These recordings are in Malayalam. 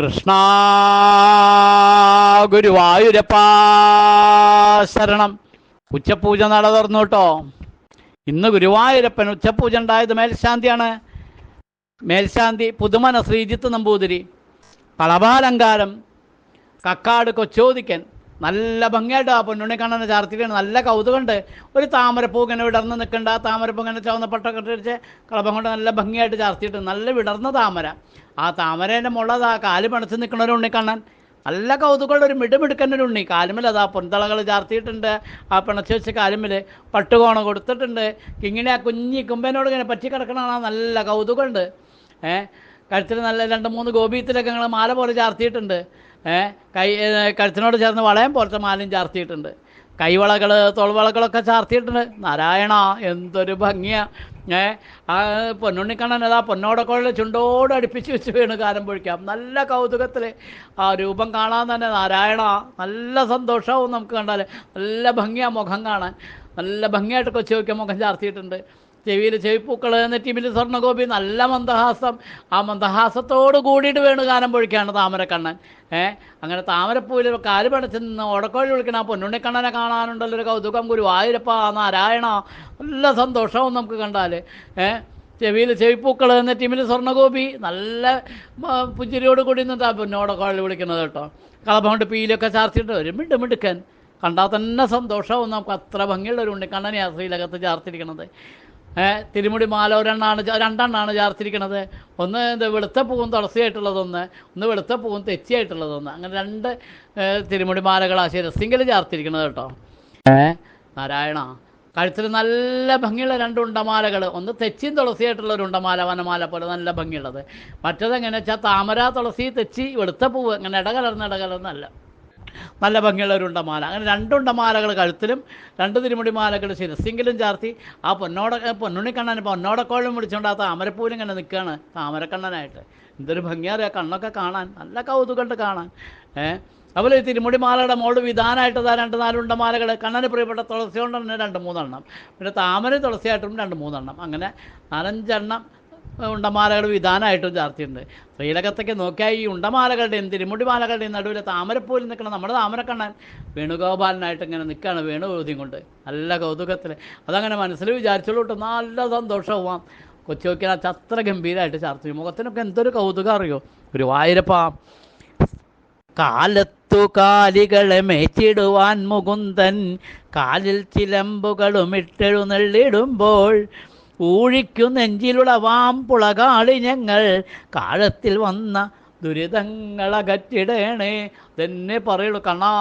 കൃഷ്ണ ഗുരുവായൂരപ്പ ശരണം. ഉച്ചപൂജ നട തുറന്നു കേട്ടോ. ഇന്ന് ഗുരുവായൂരപ്പൻ ഉച്ചപൂജ ഉണ്ടായത് മേൽശാന്തിയാണ്. മേൽശാന്തി പുതുമന ശ്രീജിത്ത് നമ്പൂതിരി. കളഭാലങ്കാരം കക്കാട് കൊച്ചോദിക്കൻ നല്ല ഭംഗിയായിട്ട് ആ പൊന്നുണ്ണി കണ്ണനെ ചാർത്തിട്ടാണ് നല്ല കൗതുകമുണ്ട്. ഒരു താമരപ്പൂ ഇങ്ങനെ വിടർന്ന് നിൽക്കേണ്ട. ആ താമരപ്പൂ ഇങ്ങനെ ചുവന്ന പട്ടൊക്കെ ഇട്ടിട്ട് കളഭം കൊണ്ട് നല്ല ഭംഗിയായിട്ട് ചാർത്തിയിട്ട് നല്ല വിടർന്ന താമര. ആ താമരേന്റെ മുള്ളത് ആ കാൽ പണച്ച് നിൽക്കണ ഒരു ഉണ്ണിക്കണ്ണൻ നല്ല കൗതുകമുള്ള ഒരു മിടുമിടുക്കന്റെ ഉണ്ണി. കാലുമിൽ ആ പൊന്തളകൾ ചാർത്തിയിട്ടുണ്ട്. ആ പിണച്ച് വെച്ച് കാലുമിൽ പട്ടുകോണ കൊടുത്തിട്ടുണ്ട്. ഇങ്ങനെ ആ കുഞ്ഞി കുമ്പനോട് ഇങ്ങനെ പറ്റി കിടക്കണ കാണാൻ നല്ല കൗതുകമുണ്ട്. ഏഹ് കഴുത്തിൽ നല്ല രണ്ട് മൂന്ന് ഗോപീത്തിലൊക്കെ ഞങ്ങൾ മാല പോലെ ചാർത്തിയിട്ടുണ്ട്. കൈ കഴുത്തിനോട് ചേർന്ന് വളയം പോലത്തെ മാലയും ചാർത്തിയിട്ടുണ്ട്. കൈവളകൾ തോൾവളകളൊക്കെ ചാർത്തിയിട്ടുണ്ട്. നാരായണ എന്തൊരു ഭംഗിയാ. ഏ? ആ പൊന്നുണ്ണിക്കണ്ണൻ അതാ പൊന്നോടൊക്കെ ചുണ്ടോട് അടുപ്പിച്ച് വെച്ച് വീണ് കാലം പൊഴിക്കാം. നല്ല കൗതുകത്തിൽ ആ രൂപം കാണാൻ തന്നെ നാരായണ. നല്ല സന്തോഷവും നമുക്ക് കണ്ടാൽ നല്ല ഭംഗിയാ മുഖം കാണാൻ. നല്ല ഭംഗിയായിട്ട് കൊച്ചു വയ്ക്കാൻ മുഖം ചാർത്തിയിട്ടുണ്ട്. ചെവിയിൽ ചെവിപ്പൂക്കൾ എന്ന ടീമിൽ സ്വർണഗോപി നല്ല മന്ദഹാസം. ആ മന്ദഹാസത്തോട് കൂടിയിട്ട് വേണു ഗാനം പൊഴിക്കാണ് താമരക്കണ്ണൻ. ഏഹ് അങ്ങനെ താമരപ്പൂവിൽ കാൽ പടച്ച് നിന്ന് ഓടക്കോഴി വിളിക്കണം ആ പൊന്നുണ്ണിക്കണ്ണനെ കാണാനുണ്ടല്ലോ ഒരു കൗതുകം ഗുരുവായൂരപ്പ നാരായണ നല്ല സന്തോഷവും നമുക്ക് കണ്ടാൽ ഏഹ് ചെവിയിൽ ചെവിപ്പൂക്കൾ എന്ന ടീമിൽ സ്വർണഗോപി നല്ല പുഞ്ചിരിയോട് കൂടി നിന്നിട്ടാ ആ പൊന്നോടക്കോഴി വിളിക്കുന്നത് കേട്ടോ. കളഭം കൊണ്ട് പീലൊക്കെ ചാർത്തിയിട്ട് ഒരു മിണ്ട് മിടുക്കൻ. കണ്ടാൽ തന്നെ സന്തോഷവും നമുക്ക് അത്ര ഭംഗിയുള്ള ഒരു ഉണ്ണിക്കണ്ണനെയാണ് ശ്രീലകത്ത് ചാർത്തിരിക്കണത്. ഏഹ് തിരുമുടി മാല ഒരെണ്ണാണ് രണ്ടെണ്ണാണ് ചാർത്തിരിക്കണത്. ഒന്ന് എന്താ വെളുത്ത പൂവും തുളസിയായിട്ടുള്ളതൊന്ന് ഒന്ന് വെളുത്ത പൂവും തെച്ചിയായിട്ടുള്ളതൊന്ന്. അങ്ങനെ രണ്ട് തിരുമുടി മാലകളാണ് ശിരസിങ്കിൽ ചാർത്തിരിക്കണത് കേട്ടോ. ഏ നാരായണ. കഴുത്തിൽ നല്ല ഭംഗിയുള്ള രണ്ട് ഉണ്ടമാലകൾ ഒന്ന് തെച്ചിയും തുളസിയായിട്ടുള്ള ഒരു ഉണ്ടമാല വനമാല പോലെ നല്ല ഭംഗിയുള്ളത്. മറ്റതെങ്ങനെ വെച്ചാൽ താമര തുളസി തെച്ചി വെളുത്ത പൂവ്. അങ്ങനെ ഇടകലർന്ന് ഇടകലർന്നല്ല നല്ല ഭംഗിയുള്ള ഒരു ഉണ്ടമാല. അങ്ങനെ രണ്ടുണ്ടമാലകൾ കഴുത്തിലും രണ്ട് തിരുമുടി മാലകൾ ശിരസിങ്കിലും ചാർത്തി. ആ പൊന്നോട പൊന്നുണ്ണി പൊന്നുണ്ണിക്കണ്ണൻ പൊന്നോടക്കോളം വിളിച്ചുകൊണ്ട് ആ താമരപ്പൂവിൽ ഇങ്ങനെ നിൽക്കുകയാണ് താമരക്കണ്ണനായിട്ട്. എന്തൊരു ഭംഗിയാറിയാ കണ്ണൊക്കെ കാണാൻ നല്ല കൗതുകമുണ്ട് കാണാൻ. ഏഹ് അതുപോലെ ഈ തിരുമുടി മാലയുടെ മോൾ വിധാനമായിട്ട് താ രണ്ട് നാലുണ്ടമാലകൾ കണ്ണന് പ്രിയപ്പെട്ട തുളസി കൊണ്ട് രണ്ട് മൂന്നെണ്ണം. പിന്നെ താമര തുളസിയായിട്ടും രണ്ട് മൂന്നെണ്ണം. അങ്ങനെ നാലഞ്ചെണ്ണം ഉണ്ടമാലകൾ വിധാനമായിട്ടും ചാർത്തിയിട്ടുണ്ട്. ശ്രീലകത്തൊക്കെ നോക്കിയാൽ ഈ ഉണ്ടമാലകളുടെയും തിരുമുടിമാലകളുടെയും നടുവിലെ താമരപ്പൂവിൽ നിൽക്കണം നമ്മുടെ താമരക്കണ്ണൻ വേണുഗോപാലനായിട്ട് ഇങ്ങനെ നിൽക്കുകയാണ് വേണുബോധ്യം കൊണ്ട്. നല്ല കൗതുകത്തിൽ അതങ്ങനെ മനസ്സിൽ വിചാരിച്ചോളൂട്ട് നല്ല സന്തോഷമാവാം കൊച്ചു നോക്കിയാൽ അത്ര ഗംഭീരമായിട്ട് ചാർത്തി. മുഖത്തിനൊക്കെ എന്തൊരു കൗതുകം അറിയോ? ഒരു വായിരപ്പാ. കാലത്തു കാലികളെ മേച്ചിടുവാൻ മുകുന്ദൻ കാലിൽ ചിലമ്പുകളും ഇട്ടെഴുന്നള്ളിടുമ്പോൾ ഊഴിക്കു നെഞ്ചിലുളവാം പുളകാളി ഞങ്ങൾ കാലത്തിൽ വന്ന ദുരിതങ്ങളകറ്റിടേണേ. തന്നെ പറയുള്ളൂ കണ്ണാ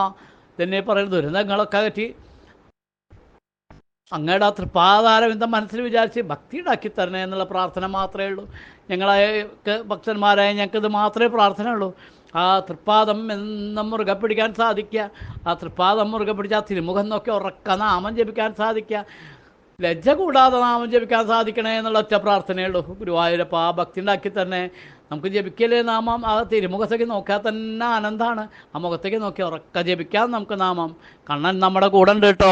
തന്നെ പറയുള്ളൂ ദുരിതങ്ങളൊക്കെ അകറ്റി. അങ്ങയുടെ ആ എന്താ മനസ്സിൽ വിചാരിച്ച് ഭക്തി ഉണ്ടാക്കി തരണേ എന്നുള്ള പ്രാർത്ഥന മാത്രമേ ഉള്ളൂ. ഞങ്ങളെ ഭക്തന്മാരായ ഞങ്ങൾക്കിത് മാത്രമേ പ്രാർത്ഥന ഉള്ളൂ ആ തൃപ്പാദം എന്നും മുറുകെ പിടിക്കാൻ സാധിക്കുക. ആ തൃപ്പാദം മുറുകെ പിടിച്ച് ആ തിരുമുഖം നോക്കി ഉറക്ക നാമം ജപിക്കാൻ സാധിക്കുക. ലജ്ജ കൂടാതെ നാമം ജപിക്കാൻ സാധിക്കണേ എന്നുള്ള ഒറ്റ പ്രാർത്ഥനയുള്ളൂ ഗുരുവായൂരപ്പ ആ ഭക്തി ഉണ്ടാക്കി തന്നെ നമുക്ക് ജപിക്കലേ നാമം ആ തിരുമുഖത്തേക്ക് നോക്കിയാൽ തന്നെ ആനന്ദമാണ് ആ മുഖത്തേക്ക് നോക്കി ഉറക്ക ജപിക്കാം നമുക്ക് നാമം. കണ്ണൻ നമ്മുടെ കൂടെ ഉണ്ട് കേട്ടോ.